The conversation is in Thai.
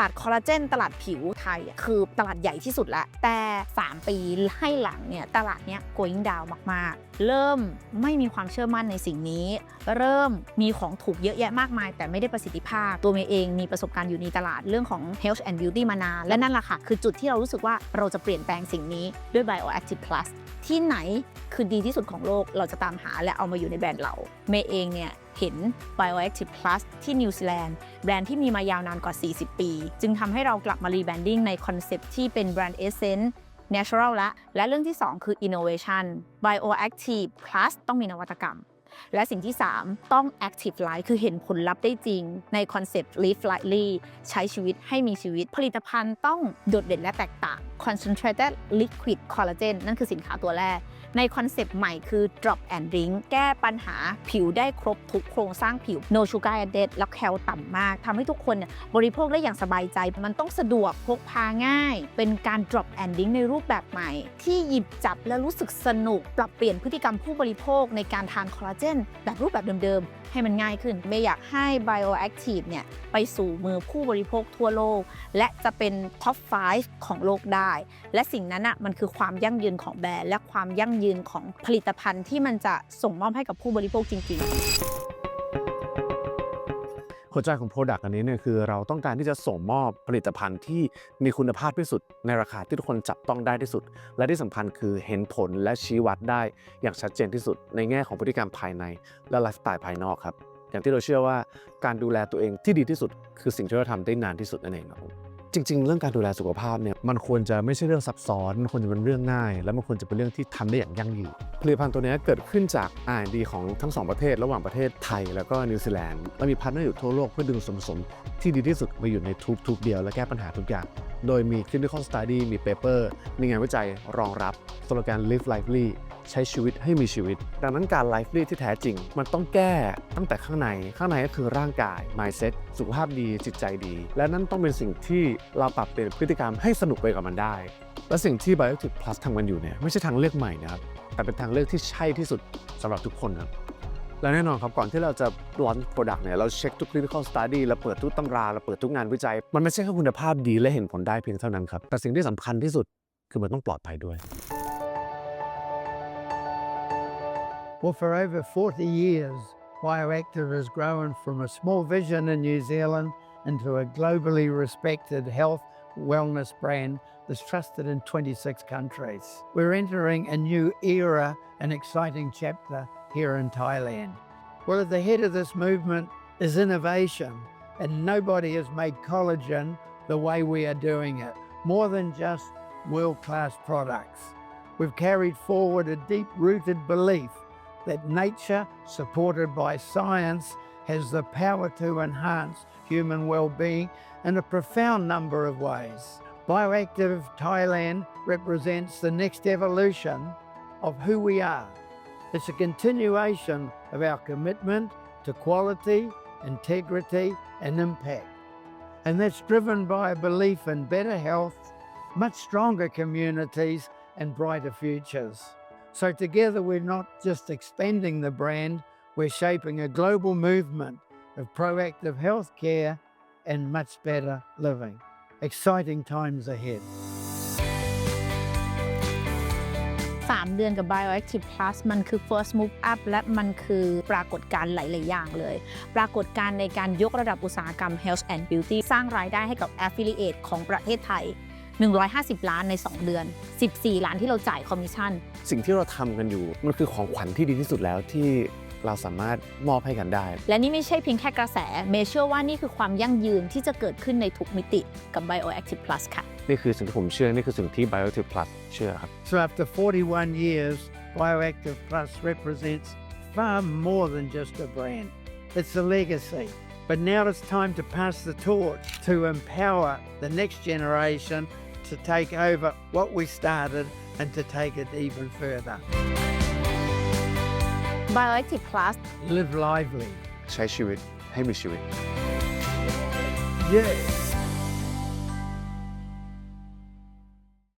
ลาดคอลลาเจนตลาดผิวไทยคือตลาดใหญ่ที่สุดละแต่ 3 ปีให้หลังเนี่ยตลาดเนี้ย going down มากๆ เริ่มไม่มีความเชื่อมั่นในสิ่งนี้ เริ่มมีของถูกเยอะแยะมากมาย แต่ไม่ได้ประสิทธิภาพ ตัวเมย์เองมีประสบการณ์อยู่ในตลาดเรื่องของ health and beauty มานาน และนั่นแหละค่ะ คือจุดที่เรารู้สึกว่าเราจะเปลี่ยนแปลงสิ่งนี้ด้วย bioactive plus ที่ไหนคือดีที่สุดของโลกเราจะตามหาและเอามาอยู่ในแบรนด์เรา เมย์เองเนี่ยเห็น bioactive plus ที่นิวซีแลนด์แบรนด์ที่มีมายาวนานกว่า 40 ปี จึงทำให้เรากลับมารีแบรนดิ้งในคอนเซปที่เป็นแบรนด์ Essence natural ละ และเรื่องที่ 2 คือ innovation bioactive plus ต้องมีนวัตกรรม และสิ่งที่ 3 ต้อง active life คือเห็นผลลัพธ์ได้จริง ในคอนเซปต์ live lightly ใช้ชีวิตให้มีชีวิต ผลิตภัณฑ์ต้องโดดเด่นและแตกต่าง concentrated liquid collagen นั่นคือสินค้าตัวแรก ในคอนเซปต์ใหม่คือ drop and drink แก้ปัญหาผิวได้ครบทุกโครงสร้างผิว no sugar added แล้วแคลต่ำมากทำให้ทุกคนบริโภคได้อย่างสบายใจ มันต้องสะดวกพกพาง่าย เป็นการ drop and drink ในรูปแบบใหม่ ที่หยิบจับและรู้สึกสนุก ปรับเปลี่ยนพฤติกรรมผู้บริโภคในการทานคอลลาเจนแบบรูปแบบเดิมๆ ให้มันง่ายขึ้นเมย์อยากให้ bioactive เนี่ยไปสู่มือผู้บริโภคทั่วโลก และจะเป็น top 5ของโลกได้ และสิ่งนั้นอะมันคือความยั่งยืนของแบรนด์และความยั่งยืนของผลิตภัณฑ์ที่มันจะส่งมอบให้กับผู้บริโภคจริง ๆหัวใจของ Product อันนี้เนี่ยคือเราต้องการที่จะส่งมอบผลิตภัณฑ์ที่มีคุณภาพที่สุด ในราคาที่ทุกคนจับต้องได้ที่สุด และที่สำคัญคือเห็นผลและชี้วัดได้อย่างชัดเจนที่สุด ในแง่ของพฤติกรรมภายในและไลฟ์สไตล์ภายนอกครับอย่างที่เราเชื่อว่าการดูแลตัวเองที่ดีที่สุด คือสิ่งที่เราทำได้นานที่สุดนั่นเองครับ จริง ๆ เรื่องการดูแลสุขภาพเนี่ยมันควรจะไม่ใช่เรื่องซับซ้อนมันควรจะเป็นเรื่องง่าย และมันควรจะเป็นเรื่องที่ทำได้อย่างยั่งยืนผลิตภัณฑ์ตัวนี้เกิดขึ้นจาก R&D ของทั้งสองประเทศ ระหว่างประเทศไทยแล้วก็นิวซีแลนด์และมีพาร์ทเนอร์อยู่ทั่วโลกเพื่อดึงส่วนผสมที่ดีที่สุดมาอยู่ในทุกทุกเดียวและแก้ปัญหาทุกอย่าง โดยมี clinical study มี paper มีงานวิจัยรองรับสโลแกน live lively ใช้ชีวิตให้มีชีวิต ดังนั้นการ lively ที่แท้จริง มันต้องแก้ตั้งแต่ข้างใน ข้างในก็คือร่างกาย mindset สุขภาพดีจิตใจดี และนั่นต้องเป็นสิ่งที่เราปรับเปลี่ยนพฤติกรรมให้สนุกไปกับมันได้ และสิ่งที่ Biotic Plus ทำกันอยู่เนี่ยไม่ใช่ทางเลือกใหม่นะครับแต่เป็นทางเลือกที่ใช่ที่สุดสำหรับทุกคนครับและแน่นอนครับ ก่อนที่เราจะ launch product เนี่ยเราเช็คทุก clinical study เราเปิดทุกตำราเราเปิดทุกงานวิจัย มันไม่ใช่แค่คุณภาพดีและเห็นผลได้เพียงเท่านั้นครับ แต่สิ่งที่สำคัญที่สุดคือมันต้องปลอดภัยด้วย Well, for over 40 years, Bioactive has grown from a small vision in New Zealand into a globally respected health wellness brand that's trusted in 26 countries. We're entering a new era, an exciting chapter here in Thailand. Well, at the head of this movement is innovation, and nobody has made collagen the way we are doing it, more than just world class products. We've carried forward a deep rooted belief that nature, supported by science, has the power to enhance human well-being in a profound number of ways. Bioactive Thailand represents the next evolution of who we are. It's a continuation of our commitment to quality, integrity, and impact. And that's driven by a belief in better health, much stronger communities, and brighter futures. So, together, we're not just expanding the brand, we're shaping a global movement of proactive healthcare and much better living. Exciting times ahead. 3 เดือนกับ Bioactive Plus มันคือ first move up และมันคือปรากฏการณ์หลาย ๆ อย่างเลย ปรากฏการณ์ในการยกระดับอุตสาหกรรม Health and Beauty สร้างรายได้ให้กับ Affiliate ของประเทศไทย 150 ล้านใน 2 เดือน 14 ล้านที่เราจ่ายคอมมิชชั่น สิ่งที่เราทำกันอยู่มันคือของขวัญที่ดีที่สุดแล้วที่เราสามารถมอบให้กันได้ และนี่ไม่ใช่เพียงแค่กระแส เมย์เชื่อว่านี่คือความยั่งยืนที่จะเกิดขึ้นในทุกมิติกับ Bioactive Plus ค่ะ นี่คือสิ่งที่ผมเชื่อ นี่คือสิ่งที่ Biotic Plus เชื่อครับ So, after 41 years, Bioactive Plus represents far more than just a brand, it's a legacy. But now it's time to pass the torch to empower the next generation to take over what we started and to take it even further. Bioactive Plus Live lively. ใช้ชีวิตให้มีชีวิต Yeah.